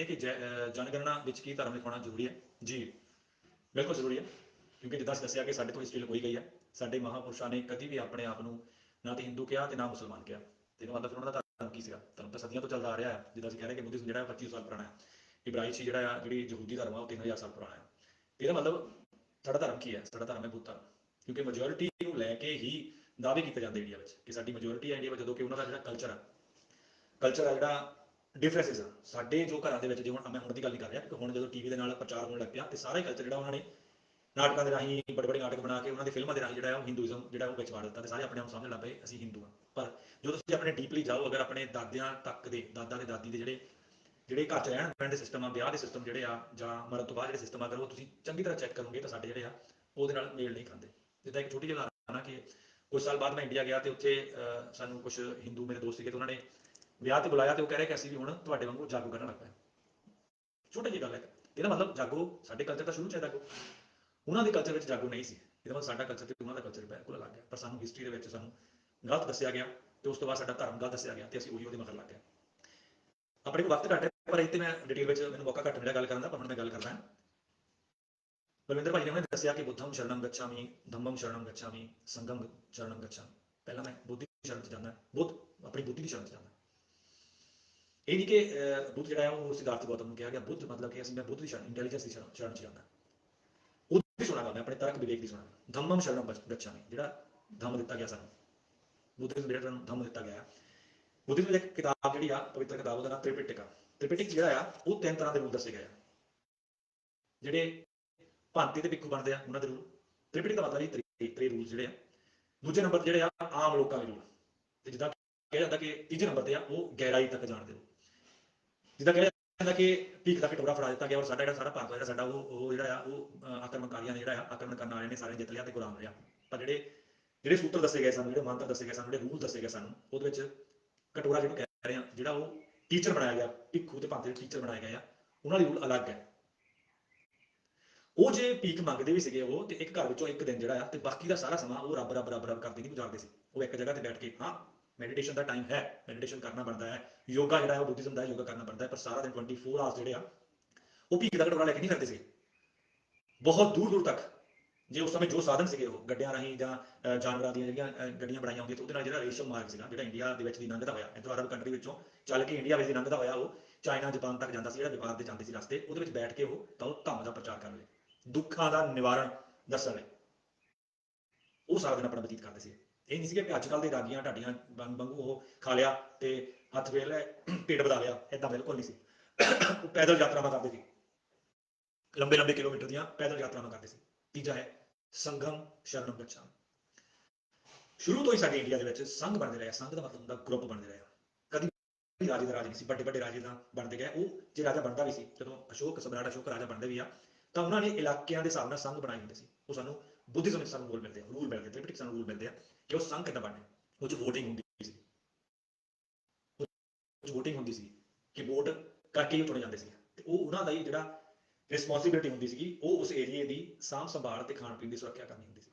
ਇਹ ਕਿ ਜਨਗਣਨਾ ਵਿੱਚ ਕੀ ਧਰਮ ਲਿਖਾਉਣਾ ਜ਼ਰੂਰੀ ਹੈ? ਜੀ, ਬਿਲਕੁਲ ਜ਼ਰੂਰੀ ਹੈ। ਕਿਉਂਕਿ ਜਿੱਦਾਂ ਅਸੀਂ ਦੱਸਿਆ ਕਿ ਸਾਡੇ ਤੋਂ ਹਿਸਟਰੀ ਲਕੋਈ ਗਈ ਹੈ। ਸਾਡੇ ਮਹਾਪੁਰਸ਼ਾਂ ਨੇ ਕਦੀ ਵੀ ਆਪਣੇ ਆਪ ਨੂੰ ਨਾ ਤੇ ਹਿੰਦੂ ਕਿਹਾ ਤੇ ਨਾ ਮੁਸਲਮਾਨ ਕਿਹਾ। ਤੇ ਇਹਦਾ ਮਤਲਬ ਫਿਰ ਉਹਨਾਂ ਦਾ ਧਰਮ ਕੀ ਸੀਗਾ? ਧਰਮ ਤਾਂ ਸਦੀਆਂ ਤੋਂ ਚੱਲਦਾ ਆ ਰਿਹਾ ਹੈ। ਜਿੱਦਾਂ ਅਸੀਂ ਕਹਿ ਰਹੇ ਕਿ ਬੁੱਧਿਜ਼ਮ ਜਿਹੜਾ ਹੈ 25 ਸਾਲ ਪੁਰਾਣਾ ਹੈ। ਇਬਰਾਹਿਮ ਜਿਹੜਾ ਆ, ਜਿਹੜੀ ਯਹੂਦੀ ਧਰਮ ਆ, ਉਹ 3000 ਸਾਲ ਪੁਰਾਣਾ ਹੈ। ਇਹਦਾ ਮਤਲਬ ਸਾਡਾ ਧਰਮ ਕੀ ਹੈ? ਸਾਡਾ ਧਰਮ ਹੈ ਬੁੱਧ ਧਰਮ। ਕਿਉਂਕਿ ਮੈਜੋਰਿਟੀ ਨੂੰ ਲੈ ਕੇ ਹੀ ਦਾਅਵੇ ਕੀਤੇ ਜਾਂਦੇ ਇੰਡੀਆ ਵਿੱਚ ਕਿ ਸਾਡੀ ਮੈਜੋਰਿਟੀ ਹੈ ਇੰਡੀਆ ਵਿੱਚ, ਜਦੋਂ ਕਿ ਉਹਨਾਂ ਦਾ ਜਿਹੜਾ ਕਲਚਰ ਆ। ਕਲਚਰ ਆ ਜਿਹੜਾ ਡਿਫਰੈਂਸਿਸ ਆ ਸਾਡੇ ਜੋ ਘਰਾਂ ਦੇ ਵਿੱਚ ਜੇ ਹੁਣ ਮੈਂ ਹੁਣ ਦੀ ਗੱਲ ਨਹੀਂ ਕਰ ਰਿਹਾ ਕਿ ਹੁਣ ਜਦੋਂ ਟੀਵੀ ਦੇ ਨਾਲ ਪ੍ਰਚਾਰ ਹੋਣ ਲੱਗ ਪਿਆ ਤੇ ਸਾਰਾ ਹੀ ਕਲਚਰ ਜਿਹੜਾ ਉਹਨਾਂ ਨੇ ਨਾਟਕਾਂ ਦੇ ਰਾਹੀਂ ਬੜੇ ਬੜੇ ਨਾਟਕ ਬਣਾ ਕੇ ਉਹਨਾਂ ਦੇ ਫਿਲਮਾਂ ਦੇ ਰਾਹੀਂ ਜਿਹੜਾ ਉਹ ਹਿੰਦੂਇਜ਼ਮ ਜਿਹੜਾ ਉਹ ਵਿੱਚ ਵਾੜ ਦਿੱਤਾ ਤੇ ਸਾਰੇ ਆਪਣੇ ਆਪ ਸਮਝਣ ਲੱਗ ਪਏ, ਅਸੀਂ ਹਿੰਦੂ ਹਾਂ। ਪਰ ਜਦੋਂ ਤੁਸੀਂ ਆਪਣੇ ਡੀਪਲੀ ਜਾਓ, ਅਗਰ ਆਪਣੇ ਦਾਦਿਆਂ ਤੱਕ ਦੇ, ਦਾਦਾ ਤੇ ਦਾਦੀ ਦੇ ਜਿਹੜੇ ਜਿਹੜੇ ਘਰ ਚ ਰਹਿਣ ਬਹਿਣ ਦੇ ਸਿਸਟਮ ਆ, ਵਿਆਹ ਦੇ ਸਿਸਟਮ ਜਿਹੜੇ ਆ, ਜਾਂ ਮਰਨ ਤੋਂ ਬਾਅਦ ਜਿਹੜੇ ਸਿਸਟਮ ਆ, ਅਗਰ ਉਹ ਤੁਸੀਂ ਚੰਗੀ ਤਰ੍ਹਾਂ ਚੈੱਕ ਕਰੋਗੇ ਤਾਂ ਸਾਡੇ ਜਿਹੜੇ ਆ, ਉਹਦੇ ਨਾਲ ਮੇਲ ਨਹੀਂ ਖਾਂਦੇ। ਜਿੱਦਾਂ ਇੱਕ ਛੋਟੀ ਜਿਹੀ ਉਦਾਹਰਨ ਆ ਕਿ ਕੁਝ ਸਾਲ ਬਾਅਦ ਮੈਂ ਇੰਡੀਆ ਗਿਆ ਤੇ ਉੱਥੇ ਸਾਨੂੰ ਕੁਝ ਹਿੰਦੂ ਮੇਰੇ ਦੋਸਤ ਸੀਗੇ ਤੇ ਉਹਨਾਂ ਨੇ ਵਿਆਹ ਤੇ ਬੁਲਾਇਆ ਤੇ ਉਹ ਕਹਿ ਰਹੇ ਕਿ ਅਸੀਂ ਵੀ ਹੁਣ ਤੁਹਾਡੇ ਵਾਂਗੂ ਜਾਗੋ ਕਰਨ ਲੱਗ ਪਏ ਛੋਟੀ ਜਿਹੀ ਗੱਲ ਹੈ ਇਹਦਾ ਮਤਲਬ ਜਾਗੋ ਸਾਡੇ ਕਲਚਰ ਦਾ ਸ਼ੁਰੂ ਚ ਹੈ ਜਾਗੋ। ਉਹਨਾਂ ਦੇ ਕਲਚਰ ਵਿੱਚ ਜਾਗੋ ਨਹੀਂ ਸੀ। ਇਹਦਾ ਮਤਲਬ ਸਾਡਾ ਕਲਚਰ ਤੇ ਉਹਨਾਂ ਦਾ ਕਲਚਰ ਬਿਲਕੁਲ ਅਲੱਗ ਹੈ। ਪਰ ਸਾਨੂੰ ਹਿਸਟਰੀ ਦੇ ਵਿੱਚ ਸਾਨੂੰ ਗਲਤ ਦੱਸਿਆ ਗਿਆ ਤੇ ਉਸ ਤੋਂ ਬਾਅਦ ਸਾਡਾ ਧਰਮ ਗਲਤ ਦੱਸਿਆ ਗਿਆ ਤੇ ਅਸੀਂ ਉਹੀ ਉਹਦੇ ਮਗਰ ਲੱਗ ਗਏ। ਆਪਣੇ ਕੋਲ ਵਕਤ ਘੱਟ ਹੈ, ਪਰ ਇੱਥੇ ਮੈਂ ਡਿਟੇਲ ਵਿੱਚ ਮੈਨੂੰ ਮੌਕਾ ਘੱਟ ਮਿਲਿਆ ਗੱਲ ਕਰਨ ਦਾ ਪਰ ਹੁਣ ਮੈਂ ਗੱਲ ਕਰਦਾ ਹਾਂ। ਬਲਵਿੰਦਰ ਭਾਈ ਨੇ ਉਹਨੇ ਦੱਸਿਆ ਕਿ ਬੁੱਧਮ ਸ਼ਰਣਮ ਗੱਛਾਮੀ ਧੰਮਮ ਸ਼ਰਣਮ ਗੱਛਾਮੀ, ਸੰਗਮ ਸ਼ਰਣਮ ਗੱਛਾਮੀ। ਪਹਿਲਾਂ ਮੈਂ ਬੁੱਧੀ ਸ਼ਰਨ ਚ ਜਾਂਦਾ, ਬੁੱਧ ਆਪਣੀ ਬੁੱਧੀ ਦੀ ਸ਼ਰਨ ਚ ਜਾਂਦਾ। ਇਹ ਨਹੀਂ ਕਿ ਅਹ, ਬੁੱਧ ਜਿਹੜਾ ਹੈ ਉਹ ਸਿਧਾਰਥ ਗੌਤਮ ਨੂੰ ਕਿਹਾ ਗਿਆ। ਬੁੱਧ ਮਤਲਬ ਕਿ ਅਸੀਂ ਮੈਂ ਬੁੱਧ ਦੀ ਸ਼ਰਨ ਇੰਟੈਲੀਜੈਂਸ ਦੀ ਸ਼ਰਨ ਸ਼ਰਨ ਚ ਜਾਂਦਾ ਉਹਦੀ ਸੁਣਾਗਾ ਮੈਂ ਆਪਣੇ ਤਰਕ ਵਿਵੇਕ ਦੀ ਸੁਣਾਗਾ ਧੰਮਮ ਸ਼ਰਣਮ ਗੱਛਾਮੀ ਜਿਹੜਾ ਧੰਮ ਦਿੱਤਾ ਗਿਆ ਸਾਨੂੰ। ਬੁੱਧਿਜ਼ਮ ਜਿਹੜਾ ਧੰਮ ਦਿੱਤਾ ਗਿਆ। ਬੁੱਧਿਜ਼ਮ ਦੀ ਇੱਕ ਕਿਤਾਬ ਜਿਹੜੀ ਆ ਪਵਿੱਤਰ ਕਿਤਾਬ ਉਹਦਾ ਨਾਮ ਤ੍ਰਿਪਿਟਕਾ। ਤ੍ਰਿਪਿਟਕ ਜਿਹੜਾ ਆ ਉਹ ਤਿੰਨ ਤਰ੍ਹਾਂ ਦੇ ਰੂਲ ਦੱਸੇ ਗਏ ਆ। ਜਿਹੜੇ ਭਾਂਤੀ ਦੇ ਪਿੱਖੂ ਬਣਦੇ ਆ ਉਹਨਾਂ ਦੇ ਰੂਲ। ਤ੍ਰਿਪਿਟਕ ਦਾ ਮਤਲਬ ਹੀ ਤ੍ਰੀ ਰੂਲ ਜਿਹੜੇ ਆ। ਦੂਜੇ ਨੰਬਰ ਜਿਹੜੇ ਆ ਆਮ ਲੋਕਾਂ ਦੇ ਰੂਲ। ਤੇ ਜਿੱਦਾਂ ਕਿਹਾ ਜਾਂਦਾ ਕਿ ਤੀਜੇ ਨੰਬਰ ਤੇ ਆ ਉਹ ਗਹਿਰਾਈ ਤੱਕ ਜਾਣ ਦੇ ਰੂਲ। ਜਿੱਦਾਂ ਕਿਹਾ ਜਾਂਦਾ ਕਿ ਭੀਖ ਦਾ ਕਟੋਰਾ ਫੜਾ ਦਿੱਤਾ ਗਿਆ ਔਰ ਸਾਡਾ ਜਿਹੜਾ ਸਾਰਾ ਭਾਰਤ ਜਿਹੜਾ ਸਾਡਾ ਉਹ ਉਹ ਜਿਹੜਾ ਆ, ਉਹ ਆਕਰਮਣਕਾਰੀਆਂ ਨੇ ਜਿਹੜਾ ਆ, ਆਕਰਮਣ ਕਰਨ ਵਾਲਿਆਂ ਨੇ ਸਾਰੇ ਜਿੱਤ ਲਿਆ ਤੇ ਗੁਲਾਮ ਰਿਹਾ। ਪਰ ਜਿਹੜੇ ਜਿਹੜੇ ਸੂਤਰ ਦੱਸੇ ਗਏ ਸਾਨੂੰ, ਜਿਹੜੇ ਮੰਤਰ ਦੱਸੇ ਗਏ ਸਾਨੂੰ, ਜਿਹੜੇ ਰੂਲ ਦੱਸੇ ਗਏ ਸਾਨੂੰ, ਉਹਦੇ ਵਿੱਚ ਕਟੋਰਾ ਜਿਹਨੂੰ ਕਹਿ ਰਹੇ ਆ, ਜਿਹੜਾ ਉਹ ਟੀਚਰ ਬਣਾਇਆ ਗਿਆ, ਭਿੱਖੂ ਤੇ ਭਾਂਤੇ ਦੇ ਟੀਚਰ ਬਣਾਏ ਗਏ ਆ, ਉਹਨਾਂ ਦੀ ਰੂਲ ਅਲੱਗ ਹੈ। ਉਹ ਜੇ ਭੀਖ ਮੰਗਦੇ ਵੀ ਸੀਗੇ ਉਹ, ਤੇ ਇੱਕ ਘਰ ਵਿੱਚੋਂ ਇੱਕ ਦਿਨ ਜਿਹੜਾ ਆ, ਤੇ ਬਾਕੀ ਦਾ ਸਾਰਾ ਸਮਾਂ ਉਹ ਰੱਬ ਰੱਬ ਰੱਬ ਰੱਬ ਕਰਦੇ ਨਹੀਂ ਗੁਜ਼ਾਰਦੇ ਸੀ। ਉਹ ਇੱਕ ਜਗ੍ਹਾ ਤੇ ਬੈਠ ਕੇ, ਹਾਂ ਮੈਡੀਟੇਸ਼ਨ ਦਾ ਟਾਈਮ ਹੈ ਮੈਡੀਟੇਸ਼ਨ ਕਰਨਾ ਬਣਦਾ ਹੈ ਯੋਗਾ ਜਿਹੜਾ ਹੈ ਉਹ ਬੁੱਧਿਜ਼ਮ ਦਾ ਹੈ, ਯੋਗਾ ਕਰਨਾ ਬਣਦਾ ਹੈ ਪਰ ਸਾਰਾ ਦਿਨ 24 ਆਵਰਸ ਜਿਹੜੇ ਆ ਉਹ ਭੀਖ ਦਾ ਕਟੋਰਾ ਲੈ ਕੇ ਨਹੀਂ ਕਰਦੇ ਸੀ ਬਹੁਤ ਦੂਰ ਦੂਰ ਤੱਕ ਜੇ ਉਸ ਸਮੇਂ ਜੋ ਸਾਧਨ ਸੀਗੇ ਉਹ ਗੱਡਿਆਂ ਰਾਹੀਂ ਜਾਂ ਜਾਨਵਰਾਂ ਦੀਆਂ ਜਿਹੜੀਆਂ ਗੱਡੀਆਂ ਬਣਾਈਆਂ ਹੁੰਦੀਆਂ ਤੇ ਉਹਦੇ ਨਾਲ ਜਿਹੜਾ ਰੇਸ਼ਮ ਮਾਰਗ ਸੀਗਾ ਜਿਹੜਾ ਇੰਡੀਆ ਦੇ ਵਿੱਚ ਦੀ ਲੰਘਦਾ ਹੋਇਆ ਇੱਧਰੋਂ ਅਰਬ ਕੰਟਰੀ ਵਿੱਚੋਂ ਚੱਲ ਕੇ ਇੰਡੀਆ ਵਿੱਚ ਦੀ ਲੰਘਦਾ ਹੋਇਆ ਉਹ ਚਾਈਨਾ ਜਾਪਾਨ ਤੱਕ ਜਾਂਦਾ ਸੀ ਜਿਹੜਾ ਵਪਾਰ ਦੇ ਜਾਂਦੇ ਸੀ ਰਸਤੇ ਉਹਦੇ ਵਿੱਚ ਬੈਠ ਕੇ ਉਹ ਤਾਂ ਉਹ ਧੰਮ ਦਾ ਪ੍ਰਚਾਰ ਕਰਨ ਲਈ ਦੁੱਖਾਂ ਦਾ ਨਿਵਾਰਣ ਦੱਸਣ ਲਈ ਉਹ ਸਾਰਾ ਦਿਨ ਆਪਣਾ ਬਤੀਤ ਕਰਦੇ ਸੀ। ਇਹ ਨਹੀਂ ਸੀ ਕਿ ਅੱਜ ਕੱਲ ਦੇ ਰਾਗੀਆਂ ਢਾਡੀਆਂ ਵਾਂਗੂ ਉਹ ਖਾ ਲਿਆ ਤੇ ਹੱਥ ਵੇਲ ਲੈ ਪੇਟ ਵਧਾ ਲਿਆ, ਏਦਾਂ ਬਿਲਕੁਲ ਨਹੀਂ ਸੀ। ਉਹ ਪੈਦਲ ਯਾਤਰਾਵਾਂ ਕਰਦੇ ਸੀ। ਲੰਬੇ ਲੰਬੇ ਕਿਲੋਮੀਟਰ ਦੀਆਂ ਪੈਦਲ ਯਾਤਰਾਵਾਂ ਕਰਦੇ ਸੀ। ਤੀਜਾ ਹੈ, ਸੰਗਮ ਸ਼ਰਨਮ ਗੱਛਾਮ। ਸ਼ੁਰੂ ਤੋਂ ਹੀ ਸਾਡੇ ਇੰਡੀਆ ਦੇ ਵਿੱਚ ਸੰਘ ਬਣਦੇ ਰਹੇ ਸੰਘ ਦਾ ਮਤਲਬ ਹੁੰਦਾ ਗਰੁੱਪ ਬਣਦੇ ਰਹੇ ਆ। ਕਦੀ ਵੀ ਰਾਜੇ ਦਾ ਰਾਜ ਨਹੀਂ ਸੀ ਵੱਡੇ ਵੱਡੇ ਰਾਜੇ ਦਾ ਬਣਦੇ ਗਏ ਉਹ ਜੇ ਰਾਜਾ ਬਣਦਾ ਵੀ ਸੀ, ਜਦੋਂ ਅਸ਼ੋਕ ਸਮਰਾਟ ਅਸ਼ੋਕ ਰਾਜਾ ਬਣਦੇ ਵੀ ਆ, ਤਾਂ ਉਹਨਾਂ ਨੇ ਇਲਾਕਿਆਂ ਦੇ ਹਿਸਾਬ ਨਾਲ ਸੰਘ ਬਣਾਏ ਹੁੰਦੇ ਸੀ। ਉਹ ਸਾਨੂੰ ਬੁੱਧਿਜ਼ਮ ਵਿੱਚ ਸਾਨੂੰ ਰੂਲ ਮਿਲਦੇ ਆ, ਰੂਲ ਮਿਲਦੇ ਤ੍ਰਿਪਿਟਕ ਸਾਨੂੰ ਰੂਲ ਮਿਲਦੇ ਆ ਕਿ ਉਹ ਸੰਘ ਕਿੱਦਾਂ ਬਣਨੇ ਉਹ ਚ VOTING ਹੁੰਦੀ ਸੀ। ਉਹ ਚ VOTING ਹੁੰਦੀ ਸੀ ਕਿ ਵੋਟ ਕਰਕੇ ਹੀ ਚੁਣੇ ਜਾਂਦੇ ਸੀ। ਤੇ ਉਹ ਉਹਨਾਂ ਦਾ ਹੀ ਜਿਹੜਾ ਰਿਸਪੌਂਸਿਬਿਲਟੀ ਹੁੰਦੀ ਸੀਗੀ, ਉਹ ਉਸ ਏਰੀਏ ਦੀ ਸਾਂਭ ਸੰਭਾਲ ਤੇ ਖਾਣ ਪੀਣ ਦੀ ਸੁਰੱਖਿਆ ਕਰਨੀ ਹੁੰਦੀ ਸੀ।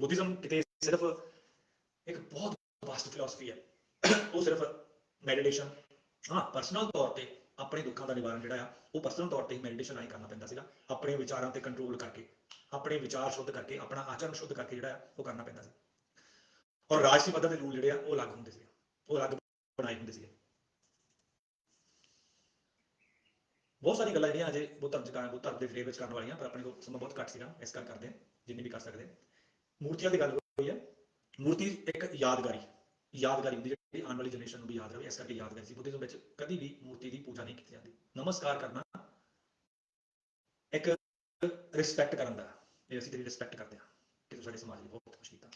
ਬੁੱਧਿਜ਼ਮ ਕਿਤੇ ਸਿਰਫ ਇੱਕ ਬਹੁਤ ਵਾਸਟ ਫਿਲਾਸਫੀ ਹੈ। ਉਹ ਸਿਰਫ ਮੈਡੀਟੇਸ਼ਨ ਹਾਂ ਪਰਸਨਲ ਤੌਰ ਤੇ ਆਪਣੇ ਦੁੱਖਾਂ ਦਾ ਨਿਵਾਰਨ ਜਿਹੜਾ ਆ, ਉਹ ਪਰਸਨਲ ਤੌਰ ਤੇ ਹੀ ਮੈਡੀਟੇਸ਼ਨ ਰਾਹੀਂ ਕਰਨਾ ਪੈਂਦਾ ਸੀਗਾ। ਆਪਣੇ ਵਿਚਾਰਾਂ ਤੇ ਕੰਟਰੋਲ ਕਰਕੇ, ਆਪਣੇ ਵਿਚਾਰ ਸ਼ੁੱਧ ਕਰਕੇ, ਆਪਣਾ ਆਚਰਣ ਸ਼ੁੱਧ ਕਰਕੇ ਜਿਹੜਾ ਆ, ਉਹ ਕਰਨਾ ਪੈਂਦਾ ਸੀ। ਔਰ ਰਾਜਸੀ ਪੱਧਰ ਦੇ ਰੂਲ ਜਿਹੜੇ ਆ, ਉਹ ਅਲੱਗ ਹੁੰਦੇ ਸੀ ਉਹ ਅਲੱਗ ਬਣਾਏ ਹੁੰਦੇ ਸੀ ਬਹੁਤ ਸਾਰੀ ਗੱਲਾਂ ਜਿਹੜੀਆਂ ਅਜੇ ਬੁੱਧ ਧਰਮ ਚ ਕਰਨ ਬੁੱਧ ਧਰਮ ਦੇ ਫਲੇਵਰ ਵਿੱਚ ਕਰਨ ਵਾਲੀਆਂ, ਪਰ ਆਪਣੇ ਕੋਲ ਸਮਾਂ ਬਹੁਤ ਘੱਟ ਸੀਗਾ, ਇਸ ਕਰ ਕਰਦੇ ਹਾਂ, ਜਿੰਨੀ ਵੀ ਕਰ ਸਕਦੇ ਮੂਰਤੀਆਂ ਦੀ ਗੱਲ ਹੋਈ ਹੈ ਮੂਰਤੀ ਇੱਕ ਯਾਦਗਾਰੀ। ਯਾਦਗਾਰੀ ਹੁੰਦੀ ਜਿਹੜੀ ਆਉਣ ਵਾਲੀ ਜਨਰੇਸ਼ਨ ਨੂੰ ਵੀ ਯਾਦ ਰਹੇ, ਇਸ ਕਰਕੇ ਯਾਦਗਾਰੀ ਸੀ। ਬੁੱਧਿਜ਼ਮ ਵਿੱਚ ਕਦੀ ਵੀ ਮੂਰਤੀ ਦੀ ਪੂਜਾ ਨਹੀਂ ਕੀਤੀ ਜਾਂਦੀ। ਨਮਸਕਾਰ ਕਰਨਾ ਇੱਕ ਰਿਸਪੈਕਟ ਕਰਨ ਦਾ, ਇਹ ਅਸੀਂ ਤੇਰੀ ਰਿਸਪੈਕਟ ਕਰਦੇ ਹਾਂ ਕਿ ਤੂੰ ਸਾਡੇ ਸਮਾਜ ਲਈ ਬਹੁਤ ਕੁਝ ਕੀਤਾ।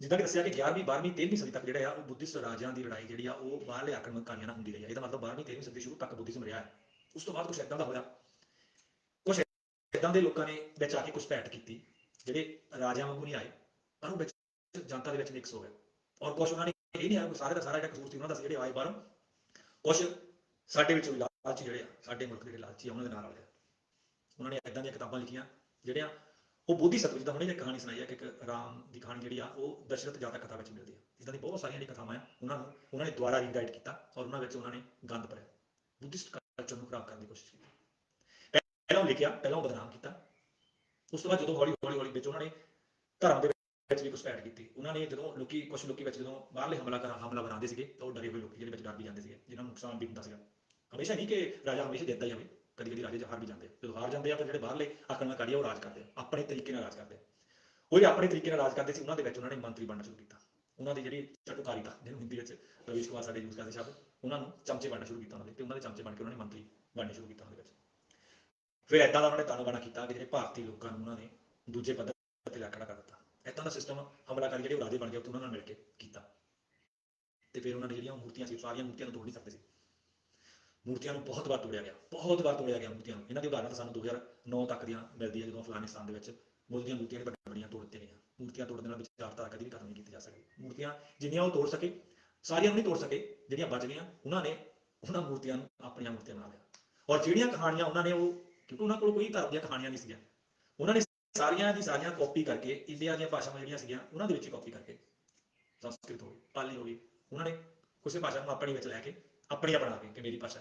ਜਿੱਦਾਂ ਕਿ ਦੱਸਿਆ ਕਿ 11ਵੀਂ 12ਵੀਂ 13ਵੀਂ ਸਦੀ ਤੱਕ ਜਿਹੜਾ ਆ, ਉਹ ਬੁੱਧਿਸਟ ਰਾਜਿਆਂ ਦੀ ਲੜਾਈ ਜਿਹੜੀ ਆ, ਉਹ ਬਾਹਰਲੇ ਆਕਰਮਣਕਾਰੀਆਂ ਨਾਲ ਹੁੰਦੀ ਰਹੀ ਹੈ ਇਹਦਾ ਮਤਲਬ 12ਵੀਂ 13ਵੀਂ ਸਦੀ ਸ਼ੁਰੂ ਤੱਕ ਬੁੱਧਿਜ਼ਮ ਰਿਹਾ ਹੈ। ਉਸ ਤੋਂ ਬਾਅਦ ਕੁਝ ਇਦਾਂ ਦਾ ਹੋਇਆ। ਕੁਝ ਇਦਾਂ ਦੇ ਲੋਕਾਂ ਨੇ ਵਿੱਚ ਆ ਕੇ ਕੁਝ ਭੈਟ ਕੀਤੀ, ਜਿਹੜੇ ਰਾਜਿਆਂ ਵਾਂਗੂ ਨਹੀਂ ਆਏ, ਪਰ ਉਹ ਵਿੱਚ ਜਨਤਾ ਦੇ ਵਿੱਚ ਮਿਕਸ ਹੋ ਗਿਆ। ਔਰ ਕੁਝ ਉਹਨਾਂ ਨੇ ਇਹ ਨਹੀਂ ਆਇਆ ਸਾਰੇ ਦਾ ਸਾਰਾ ਜਿਹੜਾ ਕਸੂਰ ਸੀ, ਉਹਨਾਂ ਦਾ ਸੀ ਜਿਹੜੇ ਆਏ ਬਾਹਰੋਂ। ਕੁਝ ਸਾਡੇ ਵਿੱਚੋਂ ਵੀ ਲਾਲਚੀ ਜਿਹੜੇ ਆ, ਸਾਡੇ ਮੁਲਕ ਦੇ ਜਿਹੜੇ ਲਾਲਚੀ ਆ, ਉਹਨਾਂ ਦੇ ਨਾਲ ਵਾਲੇ ਉਹਨਾਂ ਨੇ ਇਦਾਂ ਦੀਆਂ ਕਿਤਾਬਾਂ ਲਿਖੀਆਂ, ਜਿਹੜੀਆਂ ਉਹ ਬੋਧੀ ਸਤਵ ਜਿੱਦਾਂ ਹੁਣੇ ਇੱਕ ਕਹਾਣੀ ਸੁਣਾਈ ਹੈ ਕਿ ਇੱਕ ਰਾਮ ਦੀ ਕਹਾਣੀ ਜਿਹੜੀ ਆ, ਉਹ ਦਸ਼ਰਥ ਜਾਤਕ ਕਥਾ ਵਿੱਚ ਮਿਲਦੀ ਆ। ਇਦਾਂ ਦੀ ਬਹੁਤ ਸਾਰੀਆਂ ਜਿਹੜੀ ਕਥਾਵਾਂ ਆ, ਉਹਨਾਂ ਨੂੰ ਉਹਨਾਂ ਨੇ ਦੁਆਰਾ ਰੀਗਾਈਡ ਕੀਤਾ ਔਰ ਉਹਨਾਂ ਵਿੱਚ ਉਹਨਾਂ ਨੇ ਗੰਦ ਭਰਿਆ। ਬੁੱਧਿਸਟ ਕਲਚਰ ਨੂੰ ਖਰਾਬ ਕਰਨ ਦੀ ਕੋਸ਼ਿਸ਼ ਕੀਤੀ। ਪਹਿਲਾਂ ਲਿਖਿਆ, ਪਹਿਲਾਂ ਉਹ ਬਦਨਾਮ ਕੀਤਾ। ਉਸ ਤੋਂ ਬਾਅਦ ਜਦੋਂ ਹੌਲੀ ਹੌਲੀ ਹੌਲੀ ਵਿੱਚ ਉਹਨਾਂ ਨੇ ਧਰਮ ਦੇ ਵਿੱਚ ਵੀ ਕੁਝ ਕੀਤੀ। ਉਹਨਾਂ ਨੇ ਜਦੋਂ ਲੋਕੀ ਕੁਝ ਲੋਕੀ ਵਿੱਚ ਜਦੋਂ ਬਾਹਰਲੇ ਹਮਲਾ ਕਰ, ਹਮਲਾ ਬਣਾਉਂਦੇ ਸੀਗੇ, ਤਾਂ ਉਹ ਡਰੇ ਹੋਏ ਲੋਕੀ ਜਿਹੜੇ ਵਿੱਚ ਡਰ ਵੀ ਜਾਂਦੇ ਸੀਗੇ, ਜਿਨ੍ਹਾਂ ਨੂੰ ਨੁਕਸਾਨ ਵੀ ਹੁੰਦਾ ਸੀਗਾ। ਹਮੇਸ਼ਾ ਨਹੀਂ ਕਿ ਰਾਜਾ ਹਮੇਸ਼ਾ ਜਿੱਤਦਾ ਹੀ ਹੋਵੇ ਕਦੀ ਕਦੀ ਰਾਜੇ ਹਾਰ ਵੀ ਜਾਂਦੇ ਜਦੋਂ ਹਾਰ ਜਾਂਦੇ ਆ, ਤਾਂ ਜਿਹੜੇ ਬਾਹਰਲੇ ਆਕਰਮਣਕਾਰੀ ਆ, ਉਹ ਰਾਜ ਕਰਦੇ ਆਪਣੇ ਤਰੀਕੇ ਨਾਲ ਰਾਜ ਕਰਦੇ ਉਹ ਜਿਹੜੇ ਆਪਣੇ ਤਰੀਕੇ ਨਾਲ ਰਾਜ ਕਰਦੇ ਸੀ, ਉਹਨਾਂ ਦੇ ਵਿੱਚ ਉਹਨਾਂ ਨੇ ਮੰਤਰੀ ਬਣਨਾ ਸ਼ੁਰੂ ਕੀਤਾ। ਉਹਨਾਂ ਦੀ ਜਿਹੜੀ ਚਟੁਕਾਰੀਤਾ, ਜਿਹਨੂੰ ਹਿੰਦੀ ਵਿੱਚ ਰਵੀਸ਼ ਕੁਮਾਰ ਸਾਡੇ ਯੂਜ਼ ਕਰਦੇ ਸ਼ਬਦ, ਉਹਨਾਂ ਨੂੰ ਚਮਚੇ ਬਣਨਾ ਸ਼ੁਰੂ ਕੀਤਾ ਉਹਨਾਂ ਦੇ, ਤੇ ਉਹਨਾਂ ਦੇ ਚਮਚੇ ਬਣ ਕੇ ਉਹਨਾਂ ਨੇ ਮੰਤਰੀ ਬਣਨੇ ਸ਼ੁਰੂ ਕੀਤਾ ਉਹਨਾਂ ਵਿੱਚ। ਫਿਰ ਐਦਾਂ ਦਾ ਉਹਨਾਂ ਨੇ ਤਾਣਾ ਬਾਣਾ ਕੀਤਾ ਕਿ ਜਿਹੜੇ ਭਾਰਤੀ ਲੋਕਾਂ ਨੂੰ ਉਹਨਾਂ ਨੇ ਦੂਜੇ ਪੱਧਰ ਤੇ ਲੱਕੜਾ ਕਰ ਦਿੱਤਾ। ਐਦਾਂ ਦਾ ਸਿਸਟਮ ਹਮਲਾਕਾਰੀ ਜਿਹੜੇ ਉਹ ਬਣ ਗਏ ਉੱਥੇ ਉਹਨਾਂ ਨਾਲ ਮਿਲ ਕੇ ਕੀਤਾ। ਤੇ ਫਿਰ ਉਹਨਾਂ ਨੇ ਜਿਹੜੀਆਂ ਮੂਰਤੀਆਂ ਸੀ, ਸਾਰੀਆਂ ਮੂਰਤੀਆਂ ਨੂੰ ਤੋੜ ਨਹੀਂ ਸਕਦੇ ਸੀ। ਮੂਰਤੀਆਂ ਨੂੰ ਬਹੁਤ ਵਾਰ ਤੋੜਿਆ ਗਿਆ, ਬਹੁਤ ਵਾਰ ਤੋੜਿਆ ਗਿਆ ਮੂਰਤੀਆਂ ਨੂੰ। ਇਹਨਾਂ ਦੀ ਉਦਾਹਰਣ ਤਾਂ ਸਾਨੂੰ 2009 ਤੱਕ ਦੀਆਂ ਮਿਲਦੀ ਹੈ, ਜਦੋਂ ਅਫਗਾਨਿਸਤਾਨ ਦੇ ਵਿੱਚ ਬੁੱਧ ਦੀਆਂ ਮੂਰਤੀਆਂ ਨੇ ਵੱਡੀਆਂ ਵੱਡੀਆਂ ਤੋੜ ਦਿੱਤੀਆਂ ਗਈਆਂ। ਮੂਰਤੀਆਂ ਤੋੜਨ ਨਾਲ ਵਿਚਾਰਧਾਰਾ ਕਦੀ ਵੀ ਖਤਮ ਨਹੀਂ ਕੀਤੀ ਜਾ ਸਕਦੀ। ਮੂਰਤੀਆਂ ਜਿੰਨੀਆਂ ਉਹ ਤੋੜ ਸਕੇ, ਸਾਰੀਆਂ ਨੂੰ ਨਹੀਂ ਤੋੜ ਸਕੇ, ਜਿਹੜੀਆਂ ਬਚ ਗਈਆਂ, ਉਹਨਾਂ ਨੇ ਉਹਨਾਂ ਮੂਰਤੀਆਂ ਨੂੰ ਆਪਣੀਆਂ ਮੂਰਤੀਆਂ ਬਣਾ ਲਿਆ। ਔਰ ਜਿਹੜੀਆਂ ਕਹਾਣੀਆਂ ਉਹਨਾਂ ਨੇ ਉਹ, ਕਿਉਂਕਿ ਉਹਨਾਂ ਕੋਲ ਕੋਈ ਧਰਮ ਦੀਆਂ ਕਹਾਣੀਆਂ ਨਹੀਂ ਸੀਗੀਆਂ। ਉਹਨਾਂ ਨੇ ਸਾਰੀਆਂ ਦੀ ਸਾਰੀਆਂ ਕਾਪੀ ਕਰਕੇ ਇੰਡੀਆ ਦੀਆਂ ਭਾਸ਼ਾਵਾਂ ਜਿਹੜੀਆਂ ਸੀਗੀਆਂ, ਉਹਨਾਂ ਦੇ ਵਿੱਚ ਕਾਪੀ ਕਰਕੇ ਸੰਸਕ੍ਰਿਤ ਹੋ ਗਈ, ਪਾਲੀ ਹੋ ਗਈ, ਉਹਨਾਂ ਨੇ ਕਿਸੇ ਭਾਸ਼ਾ ਨੂੰ ਆਪਣੀ ਵਿੱਚ ਲੈ ਕੇ ਆਪਣੀ ਬਣਾ ਕੇ ਕਿ ਮੇਰੀ ਭਾਸ਼ਾ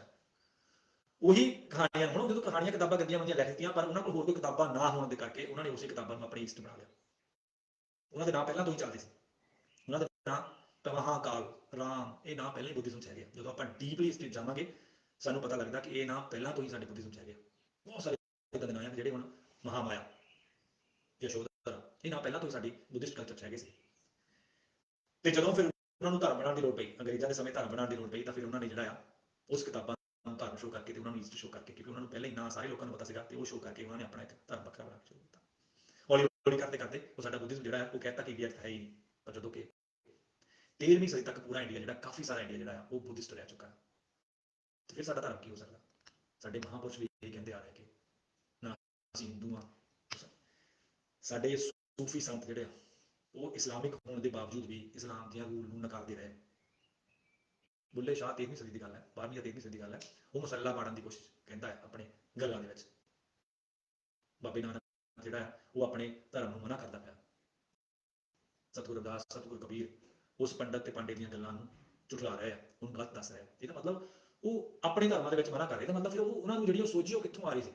ਉਹੀ ਕਹਾਣੀਆਂ ਹੁਣ ਜਦੋਂ ਕਹਾਣੀਆਂ ਕਿਤਾਬਾਂ ਗੰਦੀਆਂ ਮੰਦੀਆਂ ਲਿਖ ਦਿੱਤੀਆਂ, ਪਰ ਉਹਨਾਂ ਕੋਲ ਹੋਰ ਕੋਈ ਕਿਤਾਬਾਂ ਨਾ ਹੋਣ ਦੇ ਕਰਕੇ ਉਹਨਾਂ ਨੇ ਉਸੇ ਕਿਤਾਬਾਂ ਨੂੰ ਆਪਣੀ ਈਸਟ ਬਣਾ ਲਿਆ। ਉਹਨਾਂ ਦੇ ਨਾਂ ਪਹਿਲਾਂ ਤੋਂ ਹੀ ਚੱਲਦੇ ਸੀ। ਉਹਨਾਂ ਦਾ ਨਾਂ ਤਮਹਾਕਾਲ ਰਾਮ, ਇਹ ਨਾਂ ਪਹਿਲਾਂ ਹੀ ਬੁੱਧਿਜ਼ਮ ਚ ਹੈਗੇ ਜਦੋਂ ਆਪਾਂ ਡੀਪਲੀ ਇਸ ਤੇ ਜਾਵਾਂਗੇ, ਸਾਨੂੰ ਪਤਾ ਲੱਗਦਾ ਕਿ ਇਹ ਨਾਂ ਪਹਿਲਾਂ ਤੋਂ ਹੀ ਸਾਡੇ ਬੁੱਧਿਜ਼ਮ ਚ ਹੈਗੇ ਬਹੁਤ ਸਾਰੇ ਇਦਾਂ ਦੇ ਨਾਂ ਜਿਹੜੇ ਹੁਣ ਮਹਾਮਾਇਆ ਯਸ਼ੋਧਰਾ ਇਹ ਨਾਂ ਪਹਿਲਾਂ ਤੋਂ ਹੀ ਸਾਡੀ ਬੁੱਧਿਸਟ ਕਲਚਰ ਚ ਹੈਗੇ ਸੀ। ਤੇ ਜਦੋਂ ਫਿਰ ਉਹਨਾਂ ਨੂੰ ਧਰਮ ਬਣਾਉਣ ਦੀ ਲੋੜ ਪਈ, ਅੰਗਰੇਜ਼ਾਂ ਦੇ ਸਮੇਂ ਧਰਮ ਬਣਾਉਣ ਦੀ ਲੋੜ ਪਈ, ਤਾਂ ਫਿਰ ਉਹਨਾਂ ਨੇ ਜਿਹੜਾ ਆ, ਉਸ ਕਿਤਾਬਾਂ ਨੂੰ ਧਰਮ ਸ਼ੋਅ ਕਰਕੇ ਤੇ ਉਹਨਾਂ ਨੂੰ ਈਸਟ ਸ਼ੋਅ ਕਰਕੇ, ਕਿਉਂਕਿ ਉਹਨਾਂ ਨੂੰ ਪਹਿਲਾਂ ਹੀ ਨਾਂ ਸਾਰੇ ਲੋਕਾਂ ਨੂੰ ਪਤਾ ਸੀਗਾ ਤੇ ਉਹ ਸ਼ੋਅ ਕਰਕੇ ਉਹਨਾਂ ਨੇ ਆਪਣਾ ਇੱਕ ਧਰਮ ਵੱਖਰਾ ਬਣਾ ਕੇ ਸ਼ੁਰੂ ਕੀਤਾ। ਹੌਲੀ ਹੌਲੀ ਕਰਦੇ ਕਰਦੇ ਉਹ ਸਾਡਾ ਬੁੱਧਿਜ਼ਮ ਜਿਹੜਾ ਹੈ ਉਹ ਕਹਿੰਦਾ ਕਿ ਇੰਡੀਆ ਹੈ ਹੀ ਨਹੀਂ। ਪਰ ਜਦੋਂ ਕਿ 13ਵੀਂ ਸਦੀ ਤੱਕ ਪੂਰਾ ਇੰਡੀਆ ਜਿਹੜਾ, ਕਾਫੀ ਸਾਰਾ ਇੰਡੀਆ ਜਿਹੜਾ ਆ, ਉਹ ਬੁੱਧਿਸਟ ਰਹਿ ਚੁੱਕਾ। ਤੇ ਫਿਰ ਸਾਡਾ ਧਰਮ ਕੀ ਹੋ ਸਕਦਾ? ਸਾਡੇ ਮਹਾਪੁਰਸ਼ ਵੀ ਇਹ ਕਹਿੰਦੇ ਆ ਰਹੇ ਕਿ ਨਾ ਅਸੀਂ ਹਿੰਦੂ ਹਾਂ ਸਾਡੇ ਸੂਫੀ ਸੰਤ ਜਿਹੜੇ ਆ, ਉਹ ਇਸਲਾਮਿਕ ਹੋਣ ਦੇ ਬਾਵਜੂਦ ਵੀ ਇਸਲਾਮ ਦੀਆਂ ਰੂਲ ਨੂੰ ਨਕਾਰਦੇ ਰਹੇ ਬੁੱਲੇ ਸ਼ਾਹ 13ਵੀਂ ਸਦੀ ਦੀ ਗੱਲ ਹੈ 12ਵੀਂ ਜਾਂ 13ਵੀਂ ਸਦੀ ਦੀ ਗੱਲ ਹੈ। ਉਹ ਮਸੱਲਾ ਪਾੜਨ ਦੀ ਕੋਸ਼ਿਸ਼ ਕਹਿੰਦਾ ਹੈ ਆਪਣੇ ਗੱਲਾਂ ਦੇ ਵਿੱਚ। ਬਾਬੇ ਨਾਨਕ ਜਿਹੜਾ ਹੈ, ਉਹ ਆਪਣੇ ਧਰਮ ਨੂੰ ਮਨਾ ਕਰਦਾ ਪਿਆ। ਸਤਿਗੁਰੂ ਰਵਿਦਾਸ ਸਤਿਗੁਰੂ ਕਬੀਰ ਉਸ ਪੰਡਤ ਤੇ ਪਾਂਡੇ ਦੀਆਂ ਗੱਲਾਂ ਨੂੰ ਝੁਠਲਾ ਰਿਹਾ ਹੈ ਉਹਨੂੰ ਗਲਤ ਦੱਸ ਰਿਹਾ ਹੈ ਇਹਦਾ ਮਤਲਬ ਉਹ ਆਪਣੇ ਧਰਮਾਂ ਦੇ ਵਿੱਚ ਮਨਾ ਕਰ ਰਿਹਾ ਇਹਦਾ ਮਤਲਬ ਫਿਰ ਉਹ, ਉਹਨਾਂ ਨੂੰ ਜਿਹੜੀ ਉਹ ਸੋਝੀ ਉਹ ਕਿੱਥੋਂ ਆ ਰਹੀ ਸੀ?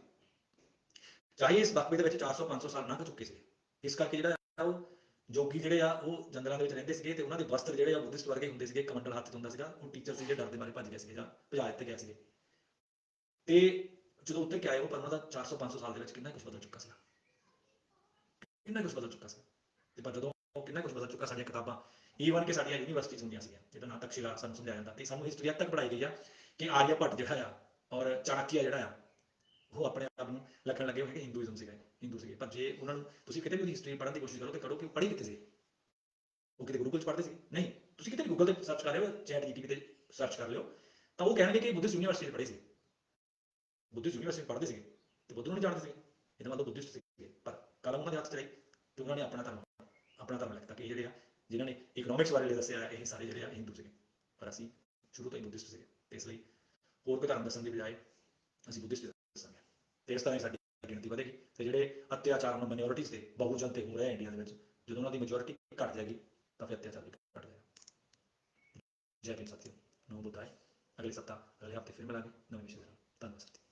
ਚਾਹੇ ਇਸ ਵਕਤ ਦੇ ਵਿੱਚ 400 500 ਸਾਲ ਲੰਘ ਚੁੱਕੇ ਸੀ। ਇਸ ਕਰਕੇ ਜਿਹੜਾ ਉਹ ਜੋਗੀ ਜਿਹੜੇ ਆ, ਉਹ ਜੰਗਲਾਂ ਦੇ ਵਿੱਚ ਰਹਿੰਦੇ ਸੀਗੇ ਤੇ ਉਹਨਾਂ ਦੇ ਵਸਤਰ ਜਿਹੜੇ ਆ ਬੁੱਧਿਸਟ ਵਰਗੇ ਹੁੰਦੇ ਸੀਗੇ, ਕਮੰਡਲ ਹੱਥ 'ਚ ਹੁੰਦਾ ਸੀਗਾ। ਉਹ ਟੀਚਰ ਸੀਗੇ, ਡਰਦੇ ਮਾਰੇ ਭੱਜ ਗਏ ਸੀਗੇ ਜਾਂ ਭਜਾ ਦਿੱਤੇ ਗਏ ਸੀਗੇ। ਤੇ ਜਦੋਂ ਉੱਤੇ ਕਿ ਆਏ ਉਹ ਪਰ ਉਹਨਾਂ ਦਾ 400 500 ਸਾਲ ਦੇ ਵਿੱਚ ਕਿੰਨਾ ਕੁਝ ਬਦਲ ਚੁੱਕਾ ਸੀ ਕਿੰਨਾ ਕੁਝ ਬਦਲ ਚੁੱਕਾ ਸੀ ਤੇ ਪਰ ਜਦੋਂ ਕਿੰਨਾ ਕੁਝ ਬਦਲ ਚੁੱਕਾ, ਸਾਡੀਆਂ ਕਿਤਾਬਾਂ ਈਵਨ ਕਿ ਸਾਡੀਆਂ ਯੂਨੀਵਰਸਿਟੀਆਂ ਹੁੰਦੀਆਂ ਸੀਗੀਆਂ ਜਿਹਦਾ ਨਾਂ ਤਕਸ਼ਿਲਾ ਸਾਨੂੰ ਸਮਝਾਇਆ ਜਾਂਦਾ। ਤੇ ਸਾਨੂੰ ਹਿਸਟਰੀ ਤੱਕ ਪੜਾਈ ਗਈ ਆ ਕਿ ਆਰੀਆ ਭੱਟ ਜਿਹੜਾ ਆ ਔਰ ਚਾਣਕਿਆ ਜਿਹੜਾ ਆ ਉਹ ਆਪਣੇ ਆਪ ਨੂੰ ਲੱਗਣ ਲੱਗੇ ਹੋਏ ਕਿ ਹਿੰਦੂਇਜ਼ਮ ਸੀਗਾ ਹਿੰਦੂ ਸੀਗੇ। ਪਰ ਜੇ ਉਹਨਾਂ ਨੂੰ ਤੁਸੀਂ ਕਿਤੇ ਵੀ ਉਹਦੀ ਹਿਸਟਰੀ ਪੜ੍ਹਨ ਦੀ ਕੋਸ਼ਿਸ਼ ਕਰੋ ਤੇ ਕਰੋ ਕਿ ਪੜ੍ਹੀ ਕਿੱਥੇ ਸੀ ਉਹ ਕਿਤੇ ਗੂਗਲ 'ਚ ਪੜ੍ਹਦੇ ਸੀ ਨਹੀਂ। ਤੁਸੀਂ ਕਿਤੇ ਵੀ ਗੂਗਲ ਤੇ ਸਰਚ ਕਰ ਰਹੇ ਹੋ ਚੈਟ ਜੀਪੀਟੀ ਤੇ ਸਰਚ ਕਰ ਲਿਓ, ਤਾਂ ਉਹ ਕਹਿਣਗੇ ਕਿ ਬੁੱਧਿਸਟ ਯੂਨੀਵਰਸਿਟੀ 'ਚ ਪੜ੍ਹੇ ਸੀ ਬੁੱਧਿਸਟ ਯੂਨੀਵਰਸਿਟੀ ਪੜ੍ਹਦੇ ਸੀਗੇ ਤੇ ਬੁੱਧ ਨੂੰ ਨਹੀਂ ਜਾਣਦੇ ਸੀ ਇਹਦਾ ਮਤਲਬ ਬੁੱਧਿਸਟ ਸੀਗੇ। ਪਰ ਕਲਮ ਉਹਨਾਂ ਦੇ ਹੱਥ 'ਚ ਰਹੀ ਤੇ ਉਹਨਾਂ ਨੇ ਆਪਣਾ ਧਰਮ ਆਪਣਾ ਧਰਮ ਲਿਖਤਾ ਕਿ ਜਿਹੜੇ ਆ, ਜਿਨ੍ਹਾਂ ਨੇ ਇਕਨੋਮਿਕਸ ਬਾਰੇ ਦੱਸਿਆ ਇਹ ਸਾਰੇ ਜਿਹੜੇ ਆ ਹਿੰਦੂ ਸੀਗੇ। ਪਰ ਅਸੀਂ ਸ਼ੁਰੂ ਤੋਂ ਹੀ ਬੁੱਧਿਸਟ ਸੀਗੇ। ਇਸ ਲਈ ਹੋਰ ਕੋਈ ਧਰਮ ਦੱਸਣ ਦੀ ਬਜਾਏ ਅਸੀਂ ਬੁੱਧਿਸਟ ਇਸ ਤਰ੍ਹਾਂ ਹੀ ਸਾਡੀ ਗਿਣਤੀ ਵਧੇਗੀ। ਤੇ ਜਿਹੜੇ ਅਤਿਆਚਾਰ ਹੁਣ ਮਿਨੋਰਿਟੀਜ਼ ਦੇ ਬਹੁਜਨ ਤੇ ਹੋ ਰਿਹਾ ਇੰਡੀਆ ਦੇ ਵਿੱਚ, ਜਦੋਂ ਉਹਨਾਂ ਦੀ ਮੈਜੋਰਿਟੀ ਘਟ ਜਾਏਗੀ, ਤਾਂ ਫਿਰ ਅਤਿਆਚਾਰ ਵੀ ਘਟ ਜਾਏਗਾ। ਜੈ ਹਿੰਦ ਸਾਥੀਓ ਨੋ ਬੁੱਧਾਏ। ਅਗਲੇ ਸੱਤਾ ਅਗਲੇ ਹਫ਼ਤੇ ਫਿਰ ਮਿਲਾਂਗੇ। ਨਵੇਂ ਵਿਸ਼ੇ ਨਾਲ। ਧੰਨਵਾਦ